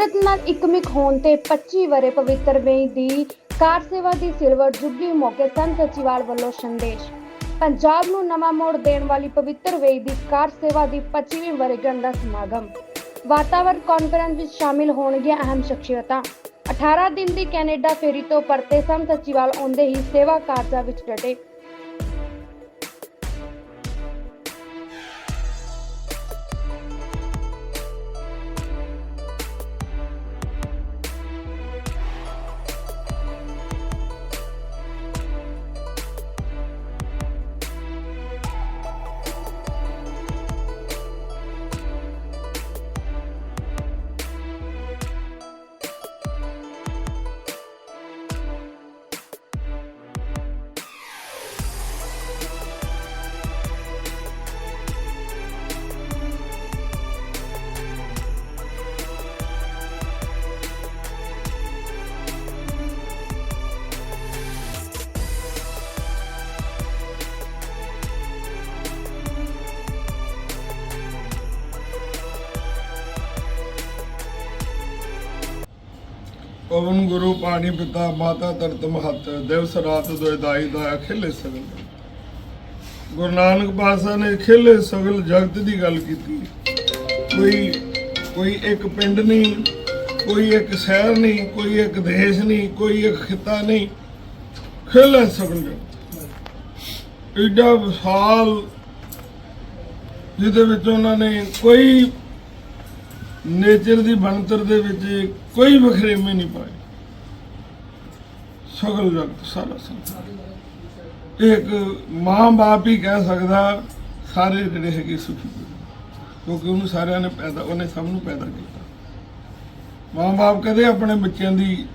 ਕੁਦਰਤ ਨਾਲ ਇਕਮਿਕ ਹੋਣ ਤੇ 25 ਵਰੇ ਪਵਿੱਤਰ ਵੇਈ ਦੀ ਕਾਰ ਸੇਵਾ ਦੀ ਸਿਲਵਰ ਜੁਬਲੀ ਮੌਕੇ ਸੰਤ ਸਚਿਵਾਲ ਵੱਲੋਂ ਸੰਦੇਸ਼। ਪੰਜਾਬ ਨੂੰ ਨਵਾਂ ਮੋੜ ਦੇਣ ਵਾਲੀ ਪਵਿੱਤਰ ਵੇਈ ਦੀ ਕਾਰ ਸੇਵਾ ਦੀ 25ਵੀਂ ਵਰੇਗੰਢ ਦਾ ਸਮਾਗਮ। ਵਾਤਾਵਰਣ ਕਾਨਫਰੰਸ ਵਿੱਚ ਸ਼ਾਮਿਲ ਹੋਣਗੀਆਂ ਅਹਿਮ ਸ਼ਖਸੀਅਤਾਂ। 18 ਦਿਨ ਦੀ ਕੈਨੇਡਾ ਫੇਰੀ ਤੋਂ ਪਰਤੇ ਸੰਤ ਸਚਿਵਾਲ ਆਉਂਦੇ ਹੀ ਸੇਵਾ ਕਾਰਜਾਂ ਵਿੱਚ ਡਟੇ। ਪਵਨ ਗੁਰੂ ਪਾਣੀ ਪਿਤਾ ਮਾਤਾ ਧਰਤ ਮਹਤ ਦਿਵਸ ਰਾਤ ਦੁਇ ਦਾਈ ਦਾ ਖੇਲੇ ਸਗਲ। ਗੁਰੂ ਨਾਨਕ ਪਾਤਸ਼ਾਹ ਨੇ ਖੇਲੇ ਸਗਲ ਜਗਤ ਦੀ ਗੱਲ ਕੀਤੀ। ਕੋਈ ਕੋਈ ਇੱਕ ਪਿੰਡ ਨਹੀਂ, ਕੋਈ ਇੱਕ ਸ਼ਹਿਰ ਨਹੀਂ, ਕੋਈ ਇੱਕ ਦੇਸ਼ ਨਹੀਂ, ਕੋਈ ਇੱਕ ਖਿੱਤਾ ਨਹੀਂ, ਖੇਲੇ ਸਗਲ ਜਗਤ। ਏਡਾ ਵਿਸ਼ਾਲ, ਜਿਹਦੇ ਵਿੱਚ ਉਹਨਾਂ ਨੇ ਕੋਈ ਨੇਚਰ ਦੀ ਬਣਤਰ ਦੇ ਵਿੱਚ ਕੋਈ ਵਖਰੇਵੇਂ ਨਹੀਂ ਪਾਏ। ਸਗਲ ਜਗਤ, ਸਾਰਾ ਸੰਸਾਰ। ਇੱਕ ਮਾਂ-ਬਾਪ ਹੀ ਕਹਿ ਸਕਦਾ, ਸਾਰੇ ਜਿਹੜੇ ਹੈਗੇ ਸੁਖੀ ਕਿਉਂਕਿ ਉਹਨੂੰ ਸਾਰਿਆਂ ਨੇ ਪੈਦਾ ਉਹਨੇ ਸਭ ਨੂੰ ਪੈਦਾ ਕੀਤਾ। ਮਾਂ-ਬਾਪ ਕਦੇ ਆਪਣੇ ਬੱਚਿਆਂ ਦੀ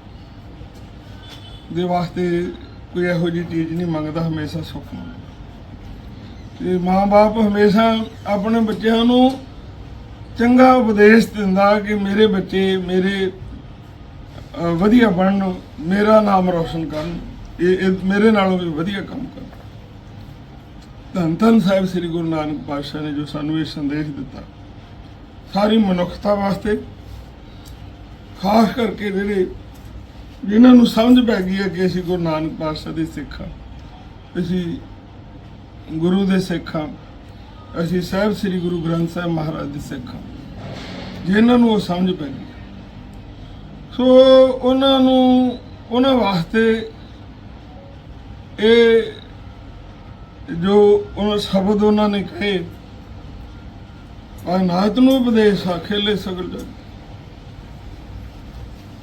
ਦੇ ਵਾਸਤੇ ਕੋਈ ਇਹੋ ਜਿਹੀ ਚੀਜ਼ ਨਹੀਂ ਮੰਗਦਾ, ਹਮੇਸ਼ਾ ਸੁੱਖ ਮੰਗਦਾ। ਤੇ ਮਾਂ-ਬਾਪ ਹਮੇਸ਼ਾ ਆਪਣੇ ਬੱਚਿਆਂ ਨੂੰ ਚੰਗਾ ਉਪਦੇਸ਼ ਦਿੰਦਾ ਕਿ ਮੇਰੇ ਬੱਚੇ ਮੇਰੇ ਵਧੀਆ ਬਣਨ, ਮੇਰਾ ਨਾਮ ਰੋਸ਼ਨ ਕਰਨ ਇਹ ਮੇਰੇ ਨਾਲੋਂ ਵੀ ਵਧੀਆ ਕੰਮ ਕਰਨ। ਧੰਨ ਧੰਨ ਸਾਹਿਬ ਸ੍ਰੀ ਗੁਰੂ ਨਾਨਕ ਪਾਤਸ਼ਾਹ ਨੇ ਜੋ ਸਾਨੂੰ ਇਹ ਸੰਦੇਸ਼ ਦਿੱਤਾ। ਸਾਰੀ ਮਨੁੱਖਤਾ ਵਾਸਤੇ, ਖਾਸ ਕਰਕੇ ਜਿਹੜੇ, ਜਿਨ੍ਹਾਂ ਨੂੰ ਸਮਝ ਪੈ ਗਈ ਹੈ ਕਿ ਅਸੀਂ ਗੁਰੂ ਨਾਨਕ ਪਾਤਸ਼ਾਹ ਦੇ ਸਿੱਖ ਹਾਂ, ਅਸੀਂ ਗੁਰੂ ਦੇ ਸਿੱਖ ਹਾਂ ਅਸੀਂ ਸਾਹਿਬ ਸ੍ਰੀ ਗੁਰੂ ਗ੍ਰੰਥ ਸਾਹਿਬ ਮਹਾਰਾਜ ਦੇ ਸਿੱਖ ਹਾਂ। ਜਿਨ੍ਹਾਂ ਨੂੰ ਉਹ ਸਮਝ ਪੈ ਗਈ। ਸੋ ਉਹਨਾਂ ਨੂੰ, ਉਹਨਾਂ ਵਾਸਤੇ ਇਹ ਜੋ ਉਹਨਾਂ ਸ਼ਬਦ ਉਹਨਾਂ ਨੇ ਕਹੇ ਅਨਾਤ ਨੂੰ ਉਪਦੇਸ਼ ਆ, ਖੇਲੇ ਸਗਲ ਜਗ।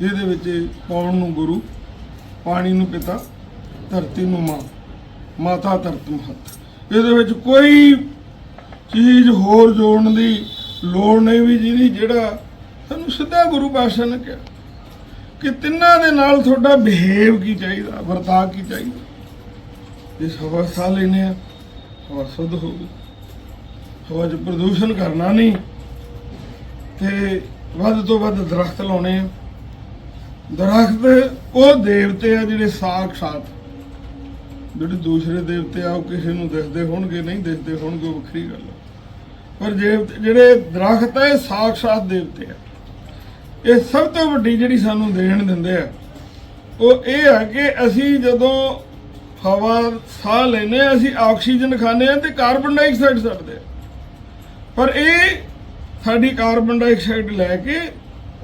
ਜਿਹਦੇ ਵਿੱਚ ਪੌਣ ਨੂੰ ਗੁਰੂ, ਪਾਣੀ ਨੂੰ ਪਿਤਾ, ਧਰਤੀ ਨੂੰ ਮਾਂ, ਮਾਤਾ ਧਰਤ ਮਹਤ ਇਹਦੇ ਵਿੱਚ ਕੋਈ ਚੀਜ਼ ਹੋਰ ਜੋੜਨ ਦੀ ਲੋੜ ਨਹੀਂ ਵੀ ਜਿਹਦੀ ਜਿਹੜਾ ਸਾਨੂੰ ਸਿੱਧਾ ਗੁਰੂ ਪਾਤਸ਼ਾਹ ਨੇ ਕਿਹਾ ਕਿ ਤਿੰਨਾਂ ਦੇ ਨਾਲ ਤੁਹਾਡਾ ਬਿਹੇਵ ਕੀ ਚਾਹੀਦਾ, ਵਰਤਾਅ ਕੀ ਚਾਹੀਦਾ? ਜੇ ਹਵਾ ਸਾਹ ਲੈਨੇ ਆ ਹਵਾ ਸੁੱਧ ਹੋਊਗੀ ਹਵਾ 'ਚ ਪ੍ਰਦੂਸ਼ਣ ਕਰਨਾ ਨਹੀਂ ਤੇ ਵੱਧ ਤੋਂ ਵੱਧ ਦਰਖਤ ਲਾਉਣੇ ਆ। ਦਰਖਤ ਉਹ ਦੇਵਤੇ ਆ ਜਿਹੜੇ ਸਾਖਸ਼ਾਤ। ਜਿਹੜੇ ਦੂਸਰੇ ਦੇਵਤੇ ਆ, ਉਹ ਕਿਸੇ ਨੂੰ ਦਿਸਦੇ ਹੋਣਗੇ, ਨਹੀਂ ਦਿਸਦੇ ਹੋਣਗੇ, ਉਹ ਵੱਖਰੀ ਗੱਲ ਆ। ਪਰ ਜੇ ਜਿਹੜੇ ਦਰਖਤ ਹੈ, ਇਹ ਸਾਖਸ਼ਾਤ ਦੇਵਤੇ ਆ। ਇਹ ਸਭ ਤੋਂ ਵੱਡੀ ਜਿਹੜੀ ਸਾਨੂੰ ਦੇਣ ਦਿੰਦੇ ਆ, ਉਹ ਇਹ ਆ ਕਿ ਅਸੀਂ ਜਦੋਂ ਹਵਾ, ਸਾਹ ਲੈਨੇ ਆ, ਅਸੀਂ ਆਕਸੀਜਨ ਖਾਂਦੇ ਆ ਤੇ ਕਾਰਬਨ ਡਾਈਆਕਸਾਈਡ ਛੱਡਦੇ ਆ। ਪਰ ਇਹ ਸਾਡੀ ਕਾਰਬਨ ਡਾਈਆਕਸਾਈਡ ਲੈ ਕੇ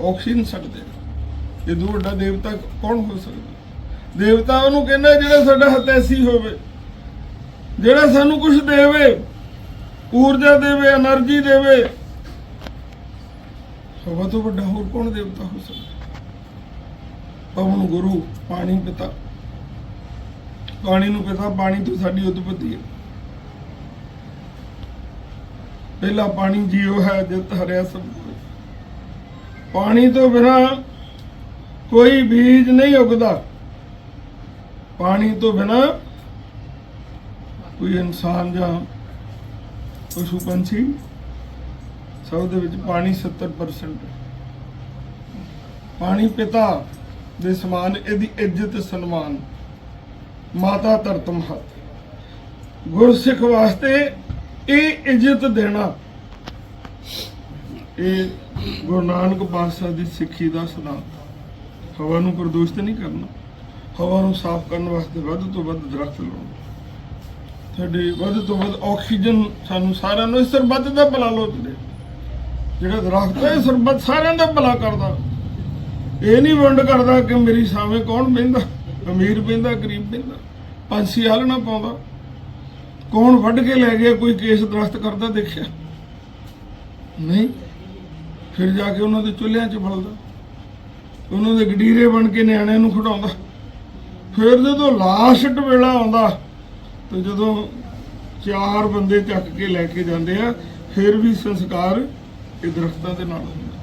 ਆਕਸੀਜਨ ਛੱਡਦੇ ਆ। ਇਹ ਤੋਂ ਵੱਡਾ ਦੇਵਤਾ ਕੌਣ ਹੋ ਸਕਦਾ? ਦੇਵਤਾ ਉਹਨੂੰ ਕਹਿੰਦਾ, ਜਿਹੜਾ ਸਾਡਾ ਹਤੈਸੀ ਹੋਵੇ, ਜਿਹੜਾ ਸਾਨੂੰ ਕੁਝ ਦੇਵੇ ਊਰਜਾ ਦੇਵੇ એનર્ਜੀ ਦੇਵੇ। ਸਭ ਤੋਂ ਵੱਡਾ ਹੋਰ ਕੌਣ ਦੇਵਤਾ ਹੋ ਸਕਦਾ? ਪਵਨ ਗੁਰੂ, ਪਾਣੀ ਪਿਤਾ। ਪਾਣੀ ਨੂੰ ਪਿਤਾ, ਪਾਣੀ ਤੋਂ ਸਾਡੀ ਉਤਪਤੀ ਹੈ। ਪਹਿਲਾ ਪਾਣੀ ਜੀਵ ਹੈ, ਜਿਤ ਹਰਿਆ ਸਭ ਕੋਈ ਪਾਣੀ ਤੋਂ ਬਿਨਾ ਕੋਈ ਬੀਜ ਨਹੀਂ ਉਗਦਾ। ਪਾਣੀ ਤੋਂ ਬਿਨਾ ਕੋਈ ਇਨਸਾਨ ਜਾਂ ਪਸ਼ੂ ਪੰਛੀ ਸਭ ਦੇ ਵਿੱਚ ਪਾਣੀ 70% ਪਾਣੀ ਪਿਤਾ ਦੇ ਸਮਾਨ, ਇਹਦੀ ਇੱਜ਼ਤ ਸਨਮਾਨ। ਮਾਤਾ ਧਰਤ ਮਹਤ ਗੁਰਸਿੱਖ ਵਾਸਤੇ ਇਹ ਇੱਜ਼ਤ ਦੇਣਾ। ਇਹ ਗੁਰੂ ਨਾਨਕ ਪਾਤਸ਼ਾਹ ਦੀ ਸਿੱਖੀ ਦਾ ਸਿਧਾਂਤ। ਹਵਾ ਨੂੰ ਪ੍ਰਦੂਸ਼ਿਤ ਨਹੀਂ ਕਰਨਾ। ਹਵਾ ਨੂੰ ਸਾਫ਼ ਕਰਨ ਵਾਸਤੇ ਵੱਧ ਤੋਂ ਵੱਧ ਦਰਖਤ ਲਾਉਣਾ। ਸਾਡੀ ਵੱਧ ਤੋਂ ਵੱਧ ਆਕਸੀਜਨ ਸਾਨੂੰ ਸਾਰਿਆਂ ਨੂੰ, ਇਸ ਸਰਬੱਤ ਦਾ ਭਲਾ ਲੋਚਦੇ ਜਿਹੜਾ ਦਰਖਤ ਹੈ, ਇਹ ਸਰਬੱਤ ਸਾਰਿਆਂ ਦਾ ਭਲਾ ਕਰਦਾ। ਇਹ ਨਹੀਂ ਵੰਡ ਕਰਦਾ ਕਿ ਮੇਰੀ ਸਾਵੇਂ ਕੌਣ ਬਹਿੰਦਾ? ਅਮੀਰ ਬਹਿੰਦਾ, ਗਰੀਬ ਬਹਿੰਦਾ? ਪੰਛੀ ਹਲ ਨਾ ਪਾਉਂਦਾ। ਕੌਣ ਵੱਢ ਕੇ ਲੈ ਗਿਆ, ਕੋਈ ਕੇਸ ਦਰਖਤ ਕਰਦਾ ਦੇਖਿਆ? ਨਹੀਂ। ਫਿਰ ਜਾ ਕੇ ਉਹਨਾਂ ਦੇ ਚੁੱਲ੍ਹਿਆਂ 'ਚ ਫਲਦਾ। ਉਹਨਾਂ ਦੇ ਗਡੀਰੇ ਬਣ ਕੇ ਨਿਆਣਿਆਂ ਨੂੰ ਖਿਡਾਉਂਦਾ। ਫਿਰ ਜਦੋਂ ਲਾਸਟ ਵੇਲਾ ਆਉਂਦਾ ਤੇ ਜਦੋਂ ਚਾਰ ਬੰਦੇ ਚੱਕ ਕੇ ਲੈ ਕੇ ਜਾਂਦੇ ਆ, ਫਿਰ ਵੀ ਸੰਸਕਾਰ ਇਹ ਦਰਖਤਾਂ ਦੇ ਨਾਲ ਹੁੰਦਾ।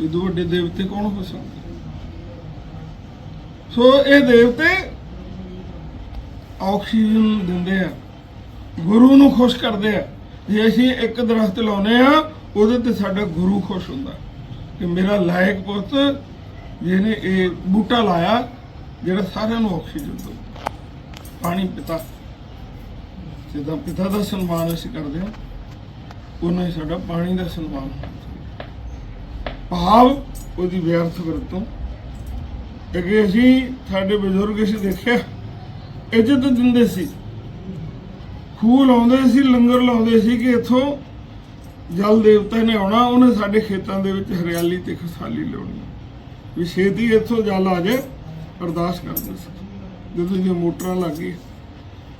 ਇਹ ਦੋ ਵੱਡੇ ਦੇਵਤੇ ਕੌਣ ਹੋ ਸਕਦੇ? ਸੋ ਇਹ ਦੇਵਤੇ ਆਕਸੀਜਨ ਦਿੰਦੇ ਆ। ਗੁਰੂ ਨੂੰ ਖੁਸ਼ ਕਰਦੇ ਆ। ਜੇ ਅਸੀਂ ਇੱਕ ਦਰਖਤ ਲਾਉਨੇ ਆ, ਉਹਦੇ ਤੇ ਸਾਡਾ ਗੁਰੂ ਖੁਸ਼ ਹੁੰਦਾ। ਕਿ ਮੇਰਾ ਲਾਇਕ ਪੁੱਤ, ਜਿਹਨੇ ਇਹ ਬੂਟਾ ਲਾਇਆ, ਜਿਹੜਾ ਸਾਰਿਆਂ ਨੂੰ ਆਕਸੀਜਨ ਦਿੰਦਾ ਪਾਣੀ ਪਿਤਾ। ਜਿੱਦਾਂ ਪਿਤਾ ਦਾ ਸਨਮਾਨ ਅਸੀਂ ਕਰਦੇ ਹਾਂ, ਉਹਨਾਂ ਹੀ ਸਾਡਾ ਪਾਣੀ ਦਾ ਸਨਮਾਨ ਹੋਣਾ ਭਾਵ ਉਹਦੀ ਵਿਅਰਥ ਵਰਤੋਂ। ਕਿ ਅਸੀਂ ਸਾਡੇ ਬਜ਼ੁਰਗ ਅਸੀਂ ਦੇਖਿਆ, ਇੱਜ਼ਤ ਦਿੰਦੇ ਸੀ। ਖੂਹ ਲਾਉਂਦੇ ਸੀ, ਲੰਗਰ ਲਾਉਂਦੇ ਸੀ ਕਿ ਇੱਥੋਂ ਜਲ ਦੇਵਤਾ ਨੇ ਆਉਣਾ, ਉਹਨੇ ਸਾਡੇ ਖੇਤਾਂ ਦੇ ਵਿੱਚ ਹਰਿਆਲੀ ਤੇ ਖੁਸ਼ਹਾਲੀ ਲਿਆਉਣੀ ਵੀ ਛੇਤੀ ਇੱਥੋਂ ਜਲ ਆ ਜਾਏ, ਅਰਦਾਸ ਕਰਦੇ ਸੀ। ਜਦੋਂ ਦੀਆਂ ਮੋਟਰਾਂ ਲੱਗ ਗਈ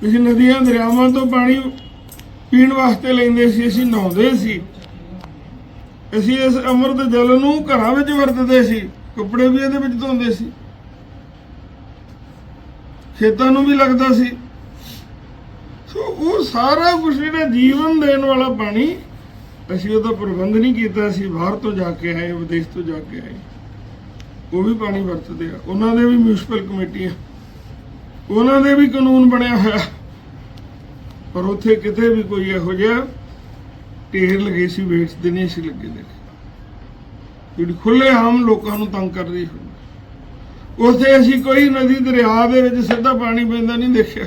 ਅਸੀਂ ਨਦੀਆਂ ਦਰਿਆਵਾਂ ਤੋਂ ਪਾਣੀ ਪੀਣ ਵਾਸਤੇ ਲੈਂਦੇ ਸੀ, ਅਸੀਂ ਨਹਾਉਂਦੇ ਸੀ। ਅਸੀਂ ਇਸ ਅੰਮ੍ਰਿਤ ਜਲ ਨੂੰ ਘਰਾਂ ਵਿੱਚ ਵਰਤਦੇ ਸੀ, ਕੱਪੜੇ ਵੀ ਇਹਦੇ ਵਿੱਚ ਧੋਂਦੇ ਸੀ। ਖੇਤਾਂ ਨੂੰ ਵੀ ਲੱਗਦਾ ਸੀ। ਸੋ ਉਹ ਸਾਰਾ ਕੁਝ ਜਿਹੜਾ ਜੀਵਨ ਦੇਣ ਵਾਲਾ ਪਾਣੀ, ਅਸੀਂ ਉਹਦਾ ਪ੍ਰਬੰਧ ਨਹੀਂ ਕੀਤਾ ਸੀ, ਬਾਹਰ ਤੋਂ ਜਾ ਕੇ ਆਏ, ਵਿਦੇਸ਼ ਤੋਂ ਜਾ ਕੇ ਆਏ। ਉਹ ਵੀ ਪਾਣੀ ਵਰਤਦੇ ਆ। ਉਹਨਾਂ ਦੇ ਵੀ ਮਿਊਨਿਸਪਲ ਕਮੇਟੀਆਂ ਉਹਨਾਂ ਦੇ ਵੀ ਕਾਨੂੰਨ ਬਣਿਆ ਹੋਇਆ। ਪਰ ਉੱਥੇ ਕਿਤੇ ਵੀ ਕੋਈ ਇਹੋ ਜਿਹਾ ਢੇਰ ਲਗੇ ਸੀ ਵੇਚਦੇ ਨਹੀਂ ਸੀ ਲੱਗੇ ਦੇ। ਜਿਹੜੀ ਖੁੱਲੇ ਆਮ ਲੋਕਾਂ ਨੂੰ ਤੰਗ ਕਰ ਰਹੀ ਹੋਈ ਅਸੀਂ ਕੋਈ ਨਦੀ ਦਰਿਆ ਦੇ ਵਿੱਚ ਸਿੱਧਾ ਪਾਣੀ ਪੈਂਦਾ ਨਹੀਂ ਦੇਖਿਆ।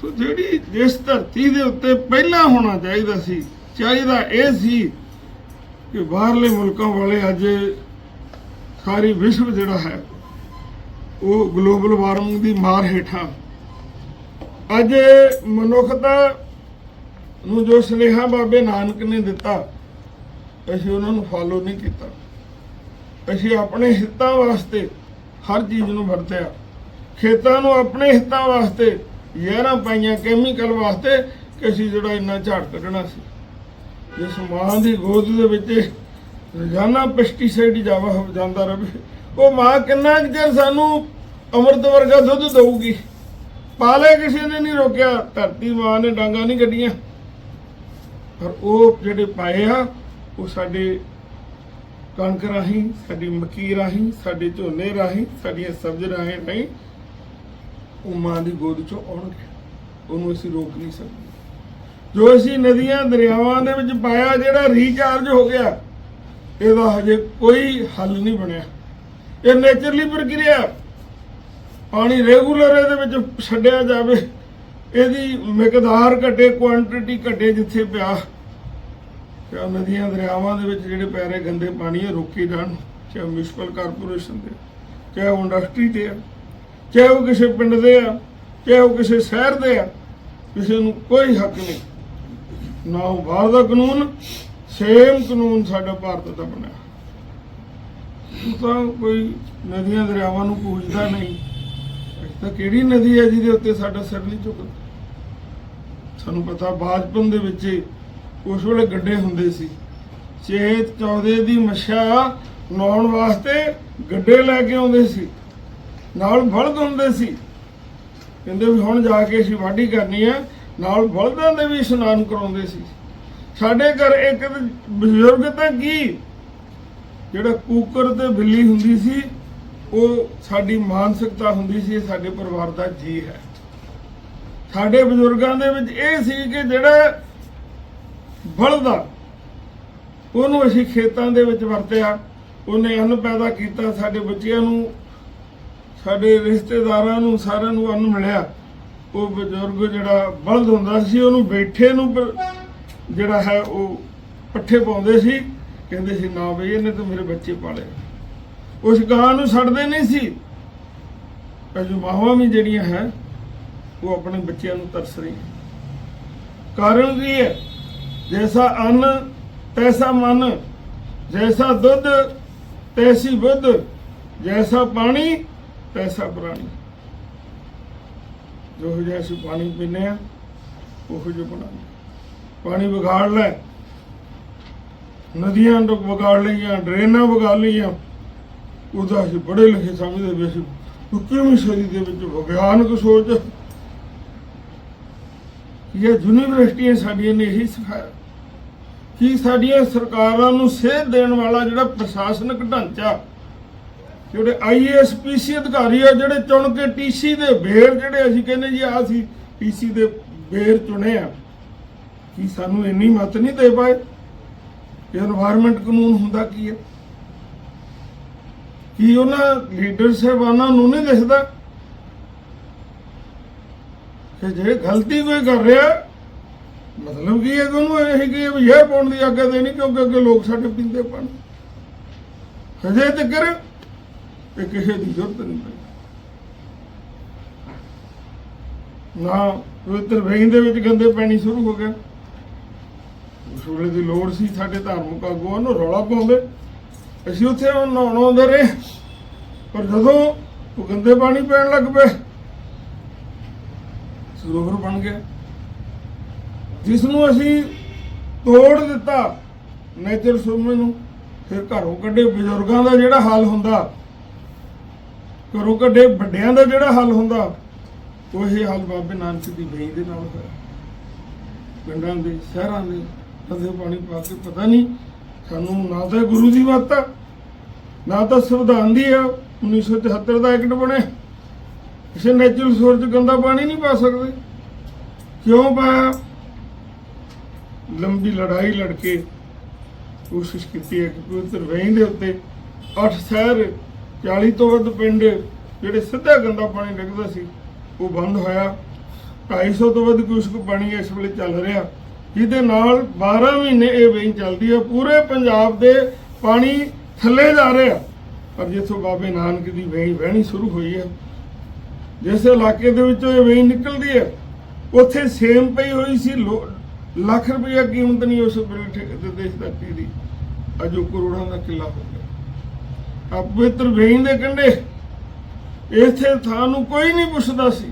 ਸੋ ਜਿਹੜੀ ਜਿਸ ਧਰਤੀ ਦੇ ਉੱਤੇ ਪਹਿਲਾਂ ਹੋਣਾ ਚਾਹੀਦਾ ਸੀ, ਚਾਹੀਦਾ ਇਹ ਸੀ ਕਿ ਬਾਹਰਲੇ ਮੁਲਕਾਂ ਵਾਲੇ ਅੱਜ ਸਾਰੀ ਵਿਸ਼ਵ ਜਿਹੜਾ ਹੈ ਉਹ ਗਲੋਬਲ ਵਾਰਮਿੰਗ ਦੀ ਮਾਰ ਹੇਠਾਂ। ਅੱਜ ਮਨੁੱਖਤਾ ਨੂੰ ਜੋ ਸੁਨੇਹਾ ਬਾਬੇ ਨਾਨਕ ਨੇ ਦਿੱਤਾ, ਅਸੀਂ ਉਹਨਾਂ ਨੂੰ ਫਾਲੋ ਨਹੀਂ ਕੀਤਾ। ਅਸੀਂ ਆਪਣੇ ਹਿੱਤਾਂ ਵਾਸਤੇ ਹਰ ਚੀਜ਼ ਨੂੰ ਵਰਤਿਆ। ਖੇਤਾਂ ਨੂੰ ਆਪਣੇ ਹਿੱਤਾਂ ਵਾਸਤੇ ਯਾਰਾਂ ਪਾਈਆਂ ਕੈਮੀਕਲ ਵਾਸਤੇ ਕਿ ਅਸੀਂ ਜਿਹੜਾ ਇੰਨਾ ਝਾੜ ਕੱਢਣਾ ਸੀ। ਜਿਸ ਮਾਂ ਦੀ ਗੋਦ ਦੇ ਵਿੱਚ ਰੋਜ਼ਾਨਾ ਪੈਸਟੀਸਾਈਡ ਜਾਵਾ ਹੋ ਜਾਂਦਾ ਰਹੇ। ਉਹ ਮਾਂ ਕਿੰਨਾ ਕੁ ਚਿਰ ਸਾਨੂੰ ਅੰਮ੍ਰਿਤ ਵਰਗਾ ਦੁੱਧ ਦਊਗੀ? ਪਾਲੇ ਕਿਸੇ ਨੇ ਨਹੀਂ ਰੋਕਿਆ, ਧਰਤੀ ਮਾਂ ਨੇ ਡਾਂਗਾ ਨਹੀਂ ਕੱਢੀਆਂ। ਪਰ ਉਹ ਜਿਹੜੇ ਪਾਏ ਆ, ਉਹ ਸਾਡੇ ਕਣਕ ਰਾਹੀਂ, ਸਾਡੀ ਮੱਕੀ ਰਾਹੀਂ, ਸਾਡੇ ਝੋਨੇ ਰਾਹੀਂ, ਸਾਡੀਆਂ ਸਬਜ਼ ਰਾਹੀਂ ਰਾਹੀਂ ਉਹ ਮਾਂ ਦੀ ਗੋਦ ਚੋਂ ਆਉਣਗੇ। ਉਹਨੂੰ ਅਸੀਂ ਰੋਕ ਨਹੀਂ ਸਕਦੇ। ਜੋ ਅਸੀਂ ਨਦੀਆਂ, ਦਰਿਆਵਾਂ ਦੇ ਵਿੱਚ ਪਾਇਆ, ਜਿਹੜਾ ਰੀਚਾਰਜ ਹੋ ਗਿਆ, ਇਹਦਾ ਹਜੇ ਕੋਈ ਹੱਲ ਨਹੀਂ ਬਣਿਆ। ਇਹ ਨੇਚਰਲੀ ਪ੍ਰਕਿਰਿਆ ਪਾਣੀ ਰੈਗੂਲਰ ਇਹਦੇ ਵਿੱਚ ਛੱਡਿਆ ਜਾਵੇ। ਇਹਦੀ ਮਿਕਦਾਰ ਘਟੇ ਕੁਆਂਟੀਟੀ ਘਟੇ ਜਿੱਥੇ ਪਿਆ। ਤੇ ਨਦੀਆਂ, ਦਰਿਆਵਾਂ ਦੇ ਵਿੱਚ ਜਿਹੜੇ ਪੈ ਰਹੇ ਗੰਦੇ ਪਾਣੀ ਇਹ ਰੋਕੇ ਜਾਣ। ਚਾਹੇ ਮਿਊਨਿਸਪਲ ਕਾਰਪੋਰੇਸ਼ਨ ਦੇ ਚਾਹੇ ਉਹ ਇੰਡਸਟਰੀ ਦੇ ਆ, ਚਾਹੇ ਉਹ ਕਿਸੇ ਪਿੰਡ ਦੇ ਆ, ਚਾਹੇ ਉਹ ਕਿਸੇ ਸ਼ਹਿਰ ਦੇ ਆ, ਕਿਸੇ ਨੂੰ ਕੋਈ ਹੱਕ ਨਹੀਂ। ਨਾ ਉਹ ਬਾਹਰ ਦਾ ਕਾਨੂੰਨ ਸੇਮ ਕਾਨੂੰਨ ਸਾਡਾ ਭਾਰਤ ਦਾ ਬਣਿਆ। ਉਹ ਤਾਂ ਕੋਈ ਨਦੀਆਂ ਦਰਿਆਵਾਂ ਨੂੰ ਪੂਜਦਾ ਨਹੀਂ। ਤਾਂ ਕਿਹੜੀ ਨਦੀ ਹੈ ਜਿਹਦੇ ਉੱਤੇ ਸਾਡਾ ਸਿਰ ਨਹੀਂ ਝੁਕਦਾ? ਸਾਨੂੰ ਪਤਾ ਬਾਜਪਨ ਦੇ ਵਿੱਚ ਉਸ ਵੇਲੇ ਗੱਡੇ ਹੁੰਦੇ ਸੀ। ਚੇਤ ਚੌਦੇ ਦੀ ਮੱਛਾ ਨਾਉਣ ਵਾਸਤੇ ਗੱਡੇ ਲੈ ਕੇ ਆਉਂਦੇ ਸੀ। ਨਾਲ ਬਲਦ ਹੁੰਦੇ ਸੀ। ਕਹਿੰਦੇ ਵੀ ਹੁਣ ਜਾ ਕੇ ਅਸੀਂ ਵਾਢੀ ਕਰਨੀ ਹੈ। ਨਾਲ ਬਲਦਾਂ ਦੇ ਵੀ ਇਸ਼ਨਾਨ ਕਰਾਉਂਦੇ ਸੀ। ਸਾਡੇ ਘਰ ਇੱਕ ਬਜ਼ੁਰਗ ਤਾਂ ਕੀ ਜਿਹੜਾ ਕੂਕਰ ਤੇ ਬਿੱਲੀ ਹੁੰਦੀ ਸੀ, ਉਹ ਸਾਡੀ ਮਾਨਸਿਕਤਾ ਹੁੰਦੀ ਸੀ ਸਾਡੇ ਪਰਿਵਾਰ ਦਾ ਜੀ ਹੈ। ਸਾਡੇ ਬਜ਼ੁਰਗਾਂ ਦੇ ਵਿੱਚ ਇਹ ਸੀ ਕਿ ਜਿਹੜਾ ਬਲਦਾ, ਉਹਨੂੰ ਅਸੀਂ ਖੇਤਾਂ ਦੇ ਵਿੱਚ ਵਰਤਿਆ, ਉਹਨੇ ਅੰਨ ਪੈਦਾ ਕੀਤਾ, ਸਾਡੇ ਬੱਚਿਆਂ ਨੂੰ, ਸਾਡੇ ਰਿਸ਼ਤੇਦਾਰਾਂ ਨੂੰ, ਸਾਰਿਆਂ ਨੂੰ ਅੰਨ ਮਿਲਿਆ। ਉਹ ਬਜ਼ੁਰਗ ਜਿਹੜਾ ਬਲਦ ਹੁੰਦਾ ਸੀ, ਉਹਨੂੰ ਬੈਠੇ ਨੂੰ ਜਿਹੜਾ ਹੈ, ਉਹ ਪੱਠੇ ਪਾਉਂਦੇ ਸੀ। ਕਹਿੰਦੇ ਸੀ, ਨਾ ਬਈ, ਇਹਨੇ ਤਾਂ ਮੇਰੇ ਬੱਚੇ ਪਾਲੇ। ਉਸ ਗਾਂ ਨੂੰ ਛੱਡਦੇ ਨਹੀਂ ਸੀ। ਪਰ ਜੋ ਵੀ ਜਿਹੜੀਆਂ ਹੈ, ਉਹ ਆਪਣੇ ਬੱਚਿਆਂ ਨੂੰ ਤਰਸ ਰਹੀਆਂ। ਕਾਰਨ ਕੀ ਹੈ? ਜੈਸਾ ਅੰਨ, ਤੈਸਾ ਮਨ, ਜੈਸਾ ਦੁੱਧ, ਤੈਸੀ ਬੁੱਧ, ਜੈਸਾ ਪਾਣੀ, ਤੈਸਾ ਪ੍ਰਾਣੀ। ਜੋ ਜਿਹਾ ਅਸੀਂ ਪਾਣੀ ਪੀਂਦੇ ਆ ਉਹ ਜੋ ਬਣਾਉਂਦੇ ਪਾਣੀ ਵਿਗਾੜ ਲੈ। ਨਦੀਆਂ ਵਿਗਾੜ ਲਈਆਂ, ਡਰੇਨਾਂ ਵਿਗਾੜ ਲਈਆਂ। ਉਹਦਾ ਅਸੀਂ ਬੜੇ ਲਿਖੇ ਸਮਝਦੇ ਵੀ ਅਸੀਂ ਕਿਵੇਂ ਸਦੀ ਦੇ ਵਿੱਚ ਵਿਗਿਆਨਕ ਸੋਚ? ਇਹ ਯੂਨੀਵਰਸਿਟੀਆਂ ਸਾਡੀਆਂ ਨੇ ਇਹੀ ਸਿਖਾਇਆ? ਕਿ ਸਾਡੀਆਂ ਸਰਕਾਰਾਂ ਨੂੰ ਸੇਧ ਦੇਣ ਵਾਲਾ ਜਿਹੜਾ ਪ੍ਰਸ਼ਾਸਨਿਕ ਢਾਂਚਾ, ਜਿਹੜੇ ਆਈਏਐਸ ਪੀਸੀ ਅਧਿਕਾਰੀ ਆ, ਜਿਹੜੇ ਚੁਣ ਕੇ ਟੀਸੀ ਦੇ ਬੇਰ ਜਿਹੜੇ ਅਸੀਂ ਕਹਿੰਦੇ ਜੀ ਆ ਸੀ ਟੀਸੀ ਦੇ ਬੇਰ ਚੁਣੇ ਆ, ਕੀ ਸਾਨੂੰ ਇੰਨੀ ਮਤ ਨਹੀਂ ਦੇ ਪਾਏ? ਤੇ এনवायरमेंट ਕਾਨੂੰਨ ਹੁੰਦਾ ਕੀ ਹੈ? ਕੀ ਉਹਨਾਂ ਲੀਡਰ ਸਹਿਬਾਨਾਂ ਨੂੰ ਨਹੀਂ ਦਿਖਦਾ? ਕਿ ਜੇ ਗਲਤੀ ਕੋਈ ਕਰ ਰਿਹਾ ਮਤਲਬ ਕੀ ਹੈ ਉਹਨੂੰ ਇਹ ਕਿ ਇਹ ਪਾਉਣ ਦੀ ਆਗਿਆ ਦੇਣੀ, ਕਿਉਂਕਿ ਅੱਗੇ ਲੋਕ ਸਾਡੇ ਪਿੰਦੇ ਪਣ। ਹਜੇ ਤੱਕ ਇਹ ਕਿਸੇ ਦੀ ਜ਼ਰੂਰਤ ਨਹੀਂ ਪਈ। ਨਾ ਪਵਿੱਤਰ ਵੇਈਂ ਦੇ ਵਿੱਚ ਗੰਦੇ ਪਾਣੀ ਸ਼ੁਰੂ ਹੋ ਗਏ। ਉਸ ਦੀ ਲੋੜ ਸੀ, ਸਾਡੇ ਧਾਰਮਿਕ ਆਗੂਆਂ ਨੂੰ ਰੌਲਾ ਪਾਉਂਦੇ। ਅਸੀਂ ਉੱਥੇ ਉਹ ਨਹਾਉਣ ਆਉਂਦੇ ਰਹੇ। ਪਰ ਜਦੋਂ ਉਹ ਗੰਦੇ ਪਾਣੀ ਪੈਣ ਲੱਗ ਪਏ, ਸਰੋਵਰ ਬਣ ਗਿਆ। ਜਿਸ ਨੂੰ ਅਸੀਂ ਤੋੜ ਦਿੱਤਾ ਨੇਚਰ ਸੁਰਮੇ ਨੂੰ, ਫਿਰ ਘਰੋਂ ਕੱਢੇ ਬਜ਼ੁਰਗਾਂ ਦਾ ਜਿਹੜਾ ਹਾਲ ਹੁੰਦਾ, ਘਰੋਂ ਕੱਢੇ ਵੱਡਿਆਂ ਦਾ ਜਿਹੜਾ ਹਾਲ ਹੁੰਦਾ, ਉਹ ਇਹ ਹਾਲ ਬਾਬੇ ਨਾਨਕ ਦੀ ਵੇਈ ਦੇ ਨਾਲ ਹੋਇਆ। ਪਿੰਡਾਂ ਦੇ, ਸ਼ਹਿਰਾਂ ਦੇ ਕਦੇ ਪਾਣੀ ਪਾ ਕੇ ਪਤਾ ਨਹੀਂ, ਸਾਨੂੰ ਨਾ ਤਾਂ ਗੁਰੂ ਦੀ ਬਾਤ ਆ, ਨਾ ਤਾਂ ਸੰਵਿਧਾਨ ਦੀ ਆ 1974 ਦਾ ਐਕਟ ਬਣਿਆ ਕਿਸੇ ਨੈਚੁਰਲ ਸੋਰਸ 'ਚ ਗੰਦਾ ਪਾਣੀ ਨਹੀਂ ਪਾ ਸਕਦੇ। ਕਿਉਂ ਪਾਇਆ ਲੰਬੀ ਲੜਾਈ ਲੜ ਕੇ ਕੋਸ਼ਿਸ਼ ਕੀਤੀ ਹੈ ਕਿ ਪਵਿੱਤਰ ਵੇਈਂ ਦੇ ਉੱਤੇ 8 ਸ਼ਹਿਰ 40 ਤੋਂ ਵੱਧ ਪਿੰਡ ਜਿਹੜੇ ਸਿੱਧਾ ਗੰਦਾ ਪਾਣੀ ਡਿੱਗਦਾ ਸੀ, ਉਹ ਬੰਦ ਹੋਇਆ। 250 ਤੋਂ ਵੱਧ ਕੁਸ਼ਕ ਪਾਣੀ ਇਸ ਵੇਲੇ ਚੱਲ ਰਿਹਾ। ਜਿਹਦੇ ਨਾਲ 12 ਮਹੀਨੇ ਇਹ ਵੇਈਂ ਚੱਲਦੀ ਹੈ, ਪੂਰੇ ਪੰਜਾਬ ਦੇ ਪਾਣੀ ਥੱਲੇ ਜਾ ਰਿਹਾ ਪਰ ਜਿੱਥੋਂ ਬਾਬੇ ਨਾਨਕ ਦੀ ਵੇਈਂ ਵਹਿਣੀ ਸ਼ੁਰੂ ਹੋਈ ਹੈ, ਜਿਸ ਇਲਾਕੇ ਦੇ ਵਿੱਚੋਂ ਇਹ ਵੇਈਂ ਨਿਕਲਦੀ ਹੈ, ਉੱਥੇ ਸੇਮ ਪਈ ਹੋਈ ਸੀ ਲੱਖ ਰੁਪਇਆ ਕੀਮਤ ਨਹੀਂ ਉਸ ਵੇਲੇ ਦੇਸ਼ ਧਰਤੀ ਦੀ। ਅੱਜ ਉਹ ਕਰੋੜਾਂ ਦਾ ਕਿੱਲਾ ਹੋ ਗਿਆ। ਆ ਪਵਿੱਤਰ ਦੇ ਕੰਢੇ, ਇੱਥੇ ਥਾਂ ਨੂੰ ਕੋਈ ਨਹੀਂ ਪੁੱਛਦਾ ਸੀ।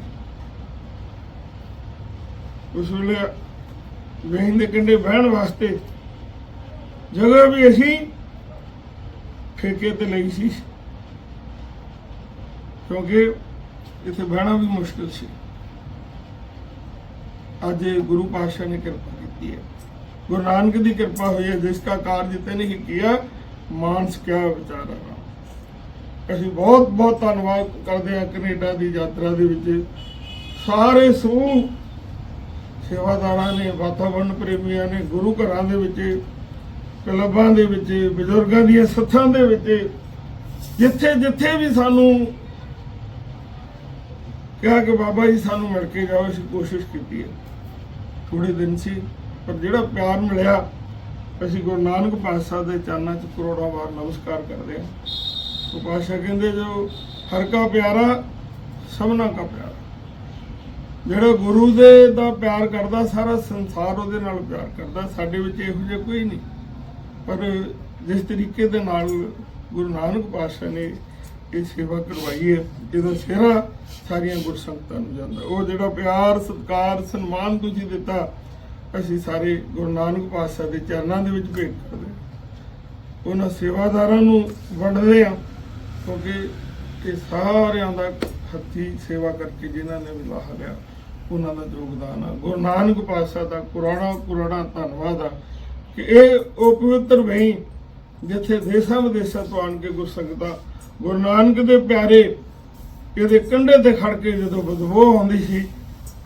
ਉਸ ਵੇਲੇ ਵੇਈਂ ਦੇ ਕੰਢੇ ਬਹਿਣ ਵਾਸਤੇ ਜਗ੍ਹਾ ਵੀ ਅਸੀਂ ਠੇਕੇ ਤੇ ਲਈ ਸੀ। ਕਿਉਂਕਿ ਇੱਥੇ ਬਹਿਣਾ ਵੀ ਮੁਸ਼ਕਲ ਸੀ। ਅੱਜ ਗੁਰੂ ਪਾਤਸ਼ਾਹ ਨੇ ਕਿਰਪਾ ਕੀਤੀ ਹੈ। ਗੁਰੂ ਨਾਨਕ ਦੀ ਕਿਰਪਾ ਹੋਈ ਹੈ, ਜਿਸ ਦਾ ਕਾਰਜ ਤੇ ਨਹੀਂ ਕੀਆ, ਮਾਨਸ ਕਿਆ ਵਿਚਾਰਾ ਅਸੀਂ ਬਹੁਤ ਬਹੁਤ ਧੰਨਵਾਦ ਕਰਦੇ ਹਾਂ ਕੈਨੇਡਾ ਦੀ ਯਾਤਰਾ ਦੇ ਵਿੱਚ। ਸਾਰੇ ਸਮੂਹ ਸੇਵਾਦਾਰਾਂ ਨੇ ਵਾਤਾਵਰਣ ਪ੍ਰੇਮੀਆਂ ਨੇ, ਗੁਰੂ ਘਰਾਂ ਦੇ ਵਿੱਚ, ਕਲੱਬਾਂ ਦੇ ਵਿੱਚ, ਬਜ਼ੁਰਗਾਂ ਦੀਆਂ ਸੱਥਾਂ ਦੇ ਵਿੱਚ, ਜਿੱਥੇ ਜਿੱਥੇ ਵੀ ਸਾਨੂੰ ਕਿਹਾ ਕਿ ਬਾਬਾ ਜੀ ਸਾਨੂੰ ਮਿਲ ਕੇ ਜਾਓ, ਅਸੀਂ ਕੋਸ਼ਿਸ਼ ਕੀਤੀ ਹੈ। ਥੋੜੇ ਦਿਨ ਸੀ, ਪਰ ਜਿਹੜਾ ਪਿਆਰ ਮਿਲਿਆ, ਅਸੀਂ ਗੁਰੂ ਨਾਨਕ ਪਾਤਸ਼ਾਹ ਦੇ ਚਰਨਾਂ 'ਚ ਕਰੋੜਾਂ ਵਾਰ ਨਮਸਕਾਰ ਕਰਦੇ ਹਾਂ। ਉਹ ਪਾਤਸ਼ਾਹ ਕਹਿੰਦੇ, ਜੋ ਹਰ ਕਾ ਪਿਆਰਾ, ਸਭਨਾ ਕਾ ਪਿਆਰਾ। ਜਿਹੜਾ ਗੁਰੂ ਦੇ ਦਾ ਪਿਆਰ ਕਰਦਾ, ਸਾਰਾ ਸੰਸਾਰ ਉਹਦੇ ਨਾਲ ਪਿਆਰ ਕਰਦਾ। ਸਾਡੇ ਵਿੱਚ ਇਹੋ ਜਿਹਾ ਕੋਈ ਨਹੀਂ। ਪਰ ਜਿਸ ਤਰੀਕੇ ਦੇ ਨਾਲ ਗੁਰੂ ਨਾਨਕ ਪਾਤਸ਼ਾਹ ਨੇ ਇਹ ਸੇਵਾ ਕਰਵਾਈ ਹੈ, ਜਿਹਦਾ ਸਿਹਰਾ ਸਾਰੀਆਂ ਗੁਰਸੰਗਤਾਂ ਨੂੰ ਜਾਂਦਾ। ਉਹ ਜਿਹੜਾ ਪਿਆਰ, ਸਤਿਕਾਰ, ਸਨਮਾਨ ਤੁਸੀਂ ਦਿੱਤਾ, ਅਸੀਂ ਸਾਰੇ ਗੁਰੂ ਨਾਨਕ ਪਾਤਸ਼ਾਹ ਦੇ ਚਰਨਾਂ ਦੇ ਵਿੱਚ ਭੇਟ ਕਰਦੇ ਉਹਨਾਂ ਸੇਵਾਦਾਰਾਂ ਨੂੰ ਵੰਡਦੇ ਆ ਕਿਉਂਕਿ ਇਹ ਸਾਰਿਆਂ ਦਾ ਹੱਥੀ ਸੇਵਾ ਕਰਕੇ ਜਿਨ੍ਹਾਂ ਨੇ ਵੀ ਲਾਹਾ ਲਿਆ। ਉਹਨਾਂ ਦਾ ਯੋਗਦਾਨ ਆ। ਗੁਰੂ ਨਾਨਕ ਪਾਤਸ਼ਾਹ ਦਾ ਪੁਰਾਣਾ ਪੁਰਾਣਾ ਧੰਨਵਾਦ ਆ ਕਿ ਇਹ ਉਹ ਪਵਿੱਤਰ ਵੇਈ ਜਿੱਥੇ ਦੇਸਾਂ ਵਿਦੇਸਾਂ ਤੋਂ ਆਣ ਕੇ ਗੁਰਸੰਗਤਾਂ ਗੁਰੂ ਨਾਨਕ ਦੇ ਪਿਆਰੇ ਇਹਦੇ ਕੰਢੇ ਤੇ ਖੜ ਕੇ ਜਦੋਂ ਬਦਬੂ ਆਉਂਦੀ ਸੀ,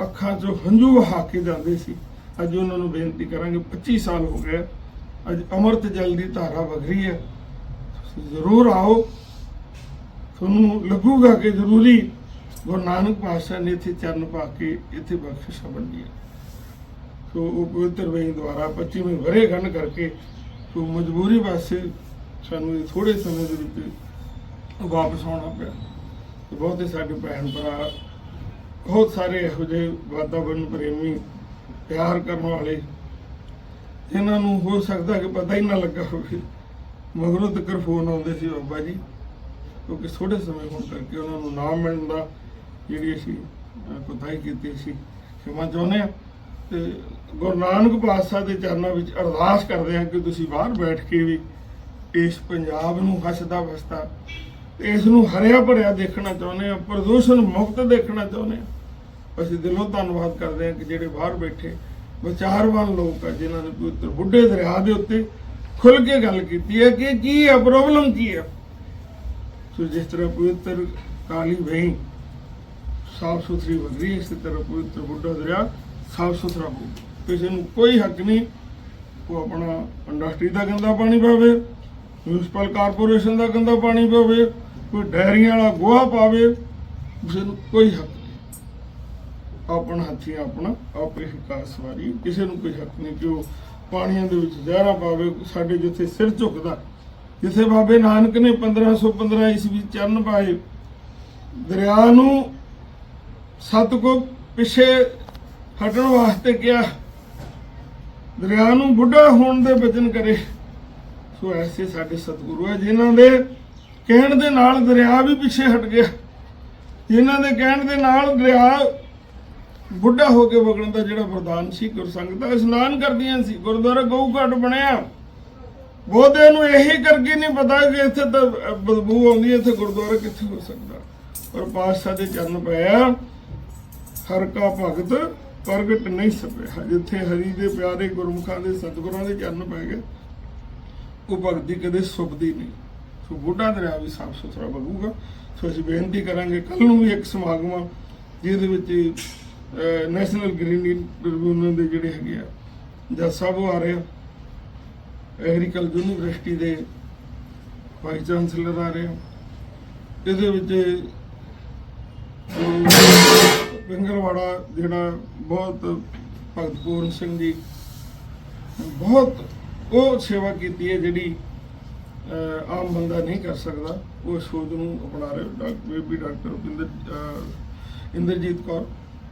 ਅੱਖਾਂ 'ਚੋਂ ਹੰਝੂ ਵਹਾ ਕੇ ਜਾਂਦੇ ਸੀ। ਅੱਜ ਉਹਨਾਂ ਨੂੰ ਬੇਨਤੀ ਕਰਾਂਗੇ 25 ਸਾਲ ਹੋ ਗਏ, ਅੱਜ ਅੰਮ੍ਰਿਤ ਜਲ ਦੀ ਧਾਰਾ ਵਗ ਰਹੀ ਹੈ। ਤੁਸੀਂ ਜ਼ਰੂਰ ਆਓ। ਤੁਹਾਨੂੰ ਲੱਗੂਗਾ ਕਿ ਜ਼ਰੂਰੀ ਗੁਰੂ ਨਾਨਕ ਪਾਤਸ਼ਾਹ ਨੇ ਇੱਥੇ ਚਰਨ ਪਾ ਕੇ ਇੱਥੇ ਬਖਸ਼ਿਸ਼ਾਂ ਵੰਡੀਆਂ। ਸੋ ਉਹ ਪਵਿੱਤਰ ਵੇਈ ਦੁਆਰਾ 25ਵੀਂ ਵਰੇਗੰਢ ਕਰਕੇ ਸੋ ਮਜਬੂਰੀ ਵਾਸਤੇ ਸਾਨੂੰ ਇਹ ਥੋੜੇ ਸਮੇਂ ਦੇ ਵਿੱਚ ਵਾਪਸ ਆਉਣਾ ਪਿਆ। ਤੇ ਬਹੁਤੇ ਸਾਡੇ ਭੈਣ ਭਰਾ, ਬਹੁਤ ਸਾਰੇ ਇਹੋ ਜਿਹੇ ਵਾਤਾਵਰਣ ਪ੍ਰੇਮੀ ਪਿਆਰ ਕਰਨ ਵਾਲੇ ਇਹਨਾਂ ਨੂੰ ਹੋ ਸਕਦਾ ਕਿ ਪਤਾ ਹੀ ਨਾ ਲੱਗਾ ਹੋਵੇ, ਮਗਰੋਂ ਤੱਕ ਫੋਨ ਆਉਂਦੇ ਸੀ ਬਾਬਾ ਜੀ, ਕਿਉਂਕਿ ਥੋੜੇ ਸਮੇਂ ਹੋਣ ਕਰਕੇ ਉਹਨਾਂ ਨੂੰ ਨਾਮ ਮਿਲਣ ਦਾ ਜਿਹੜੀ ਅਸੀਂ ਅਹ, ਕੀਤੀ ਸੀ ਖਿਮਾ ਚਾਹੁੰਦੇ ਹਾਂ। ਤੇ ਗੁਰੂ ਨਾਨਕ ਪਾਤਸ਼ਾਹ ਦੇ ਚਰਨਾਂ ਵਿੱਚ ਅਰਦਾਸ ਕਰਦੇ ਹਾਂ ਕਿ ਤੁਸੀਂ ਬਾਹਰ ਬੈਠ ਕੇ ਵੀ ਇਸ ਪੰਜਾਬ ਨੂੰ ਹੱਸਦਾ ਵਸਦਾ ਤੇ ਇਸ ਨੂੰ ਹਰਿਆ ਭਰਿਆ ਦੇਖਣਾ ਚਾਹੁੰਦੇ ਹਾਂ ਪ੍ਰਦੂਸ਼ਣ ਮੁਕਤ ਦੇਖਣਾ ਚਾਹੁੰਦੇ ਹਾਂ। ਅਸੀਂ ਦਿਲੋਂ ਧੰਨਵਾਦ ਕਰਦੇ ਹਾਂ ਕਿ ਜਿਹੜੇ ਬਾਹਰ ਬੈਠੇ ਵਿਚਾਰਵਾਨ ਲੋਕ ਆ ਜਿਨ੍ਹਾਂ ਨੇ ਪਵਿੱਤਰ ਬੁੱਢੇ ਦਰਿਆ ਦੇ ਉੱਤੇ ਖੁੱਲ ਕੇ ਗੱਲ ਕੀਤੀ ਹੈ ਕਿ ਕੀ ਹੈ ਪ੍ਰੋਬਲਮ ਕੀ ਹੈ? ਸੋ ਜਿਸ ਤਰ੍ਹਾਂ ਪਵਿੱਤਰ ਕਾਲੀ ਵਹੀਂ ਸਾਫ਼ ਸੁਥਰੀ ਵਗਰੀ ਇਸ ਤਰ੍ਹਾਂ ਪਵਿੱਤਰ ਬੁੱਢਾ ਦਰਿਆ ਸਾਫ਼ ਸੁਥਰਾ ਹੋ ਕਿਸੇ ਨੂੰ ਕੋਈ ਹੱਕ ਨਹੀਂ, ਉਹ ਆਪਣਾ ਇੰਡਸਟਰੀ ਦਾ ਗੰਦਾ ਪਾਣੀ ਪਾਵੇ ਮਿਊਨਿਸਪਲ ਕਾਰਪੋਰੇਸ਼ਨ ਦਾ ਗੰਦਾ ਪਾਣੀ ਪਾਵੇ, ਕੋਈ ਡੈਰੀਆਂ ਵਾਲਾ ਗੋਹਾ ਪਾਵੇ, ਕਿਸੇ ਨੂੰ ਕੋਈ ਹੱਕ ਨਹੀਂ। ਆਪਣਾ ਹੱਥੀ ਆਪਣਾ, ਆਪੇ ਵਿਕਾਸ ਵਾਰੀ, ਕਿਸੇ ਨੂੰ ਕੋਈ ਹੱਕ ਨਹੀਂ ਕਿ ਉਹ ਪਾਣੀਆਂ ਦੇ ਵਿੱਚ ਜ਼ਹਿਰਾ ਪਾਵੇ, ਸਾਡੇ ਜਿੱਥੇ ਸਿਰ ਝੁਕਦਾ, ਜਿੱਥੇ ਬਾਬੇ ਨਾਨਕ ਨੇ 1515 ਈਸਵੀ ਚਰਨ ਪਾਏ, ਦਰਿਆ ਨੂੰ ਸਤ ਪਿੱਛੇ ਹਟਣ ਵਾਸਤੇ ਕਿਹਾ, ਦਰਿਆ ਨੂੰ ਬੁੱਢਾ ਹੋਣ ਦੇ ਵਚਨ ਕਰੇ। ਸੋ ਐਸੇ ਸਾਡੇ ਸਤਿਗੁਰੂ ਹੈ ਜਿਨ੍ਹਾਂ ਦੇ ਕਹਿਣ ਦੇ ਨਾਲ ਦਰਿਆ ਵੀ ਪਿੱਛੇ ਹਟ ਗਿਆ। ਜਿਨ੍ਹਾਂ ਦੇ ਕਹਿਣ ਦੇ ਨਾਲ ਦਰਿਆ ਬੁੱਢਾ ਹੋ ਕੇ ਵਗਣ ਦਾ ਜਿਹੜਾ ਵਰਦਾਨ ਸੀ ਗੁਰਸੰਗਤਾਂ ਇਸ਼ਨਾਨ ਕਰਦੀਆਂ ਸੀ, ਗੁਰਦੁਆਰਾ ਗਊ ਘਾਟ ਬਣਿਆ। ਬਹੁਤੇ ਨੂੰ ਇਹੀ ਕਰਕੇ ਨਹੀਂ ਪਤਾ ਕਿ ਇੱਥੇ ਤਾਂ ਬਦਬੂ ਆਉਂਦੀ ਹੈ ਇੱਥੇ ਗੁਰਦੁਆਰਾ ਕਿੱਥੇ ਹੋ ਸਕਦਾ। ਪਰ ਪਾਤਸ਼ਾਹ ਦੇ ਚਰਨ ਪਿਆ ਹਰ ਕਾ ਭਗਤ, ਪ੍ਰਗਟ ਨਹੀਂ ਸਪਿਆ। ਜਿੱਥੇ ਹਰੀ ਦੇ ਪਿਆਰੇ ਗੁਰਮੁਖਾਂ ਦੇ ਸਤਿਗੁਰਾਂ ਦੇ ਚਰਨ ਪੈ ਗਏ, ਉਹ ਭਗਤੀ ਕਦੇ ਸੁੱਕਦੀ ਨਹੀਂ। ਸੋ ਬੁੱਢਾ ਦਰਿਆ ਵੀ ਸਾਫ਼ ਸੁਥਰਾ ਵਗੂਗਾ ਸੋ ਅਸੀਂ ਬੇਨਤੀ ਕਰਾਂਗੇ ਕੱਲ ਨੂੰ ਵੀ ਇੱਕ ਸਮਾਗਮ ਆ, ਜਿਹਦੇ ਵਿੱਚ ਨੈਸ਼ਨਲ ਗ੍ਰੀਨ ਟ੍ਰਿਬਿਊਨਲ ਦੇ ਜਿਹੜੇ ਹੈਗੇ ਆ ਜੱਜ ਸਾਹਿਬ ਉਹ ਆ ਰਹੇ ਆ ਐਗਰੀਕਲਚਰ ਯੂਨੀਵਰਸਿਟੀ ਦੇ ਵਾਈਸ ਚਾਂਸਲਰ ਆ ਰਹੇ ਆ। ਇਹਦੇ ਵਿੱਚ ਪਿੰਗਲਵਾੜਾ ਜਿਹੜਾ ਬਹੁਤ ਭਗਤ ਪੂਰਨ ਸਿੰਘ ਜੀ ਬਹੁਤ ਉਹ ਸੇਵਾ ਕੀਤੀ ਹੈ ਜਿਹੜੀ ਆਮ ਬੰਦਾ ਨਹੀਂ ਕਰ ਸਕਦਾ। ਉਹ ਸੋਚ ਨੂੰ ਅਪਣਾ ਰਹੇ doctor baby doctor Rupinder Inderjit Kaur,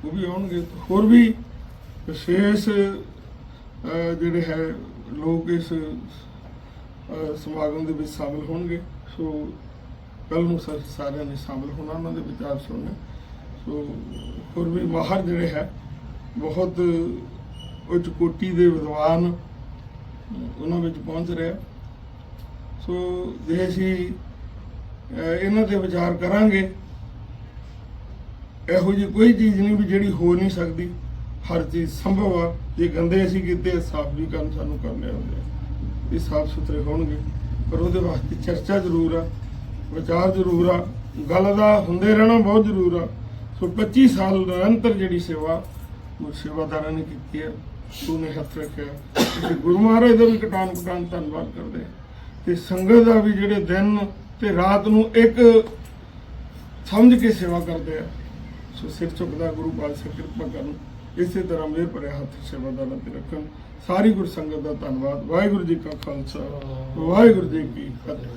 ਉਹ ਵੀ ਆਉਣਗੇ। ਹੋਰ ਵੀ ਵਿਸ਼ੇਸ਼ ਜਿਹੜੇ ਹੈ, ਲੋਕ ਇਸ ਸਮਾਗਮ ਦੇ ਵਿੱਚ ਸ਼ਾਮਲ ਹੋਣਗੇ। ਸੋ ਕੱਲ ਨੂੰ ਸਾ- ਸਾਰਿਆਂ ਨੇ ਸ਼ਾਮਲ ਹੋਣਾ, ਉਹਨਾਂ ਦੇ ਵਿਚਾਰ ਸੁਣਨੇ। ਸੋ ਹੋਰ ਵੀ ਮਾਹਰ ਜਿਹੜੇ ਹੈ, ਬਹੁਤ ਉੱਚ ਕੋਟੀ ਦੇ ਵਿਦਵਾਨ ਉਹਨਾਂ ਵਿੱਚ ਪਹੁੰਚ ਰਿਹਾ ਸੋ ਜੇ ਅਸੀਂ ਇਹਨਾਂ ਤੇ ਵਿਚਾਰ ਕਰਾਂਗੇ, ਇਹੋ ਜਿਹੀ ਕੋਈ ਚੀਜ਼ ਨਹੀਂ ਵੀ ਜਿਹੜੀ ਹੋ ਨਹੀਂ ਸਕਦੀ। ਹਰ ਚੀਜ਼ ਸੰਭਵ ਆ। ਜੇ ਗੰਦੇ ਅਸੀਂ ਕੀਤੇ ਸਾਫ਼ ਵੀ ਕੰਮ ਸਾਨੂੰ ਕਰਨੇ ਹੁੰਦੇ ਆ। ਇਹ ਸਾਫ਼ ਸੁਥਰੇ ਹੋਣਗੇ। ਪਰ ਉਹਦੇ ਵਾਸਤੇ ਚਰਚਾ ਜ਼ਰੂਰ ਆ, ਵਿਚਾਰ ਜ਼ਰੂਰ ਆ। ਗੱਲ ਦਾ ਹੁੰਦੇ ਰਹਿਣਾ ਬਹੁਤ ਜ਼ਰੂਰ ਆ। ਸੋ 25 ਸਾਲ ਨਿਰੰਤਰ ਜਿਹੜੀ ਸੇਵਾ, ਉਹ ਸੇਵਾਦਾਰਾਂ ਨੇ ਕੀਤੀ ਹੈ ਗੁਰੂ ਨੇ ਹੱਥ ਰੱਖਿਆ ਤੇ ਗੁਰੂ ਮਹਾਰਾਜ ਦਾ ਵੀ ਕਟਾਨ ਕਟਾਨ ਧੰਨਵਾਦ ਕਰਦੇ ਆ ਤੇ ਸੰਗਤ ਦਾ ਵੀ ਜਿਹੜੇ ਦਿਨ ਤੇ ਰਾਤ ਨੂੰ ਇੱਕ ਸਮਝ ਕੇ ਸੇਵਾ ਕਰਦੇ ਆ, ਸੋ ਸਿਰ ਝੁਕਦਾ ਗੁਰੂ ਪਾਤਸ਼ਾਹ ਕਿਰਪਾ ਕਰਨ, ਇਸੇ ਤਰ੍ਹਾਂ ਮੇਰ ਭਰਿਆ ਹੱਥ ਸੇਵਾਦਾਰਾਂ ਤੇ ਰੱਖਣ। ਸਾਰੀ ਗੁਰ ਸੰਗਤ ਦਾ ਧੰਨਵਾਦ। ਵਾਹਿਗੁਰੂ ਜੀ ਕਾ ਖਾਲਸਾ, ਵਾਹਿਗੁਰੂ ਜੀ ਕੀ ਫਤਿਹ।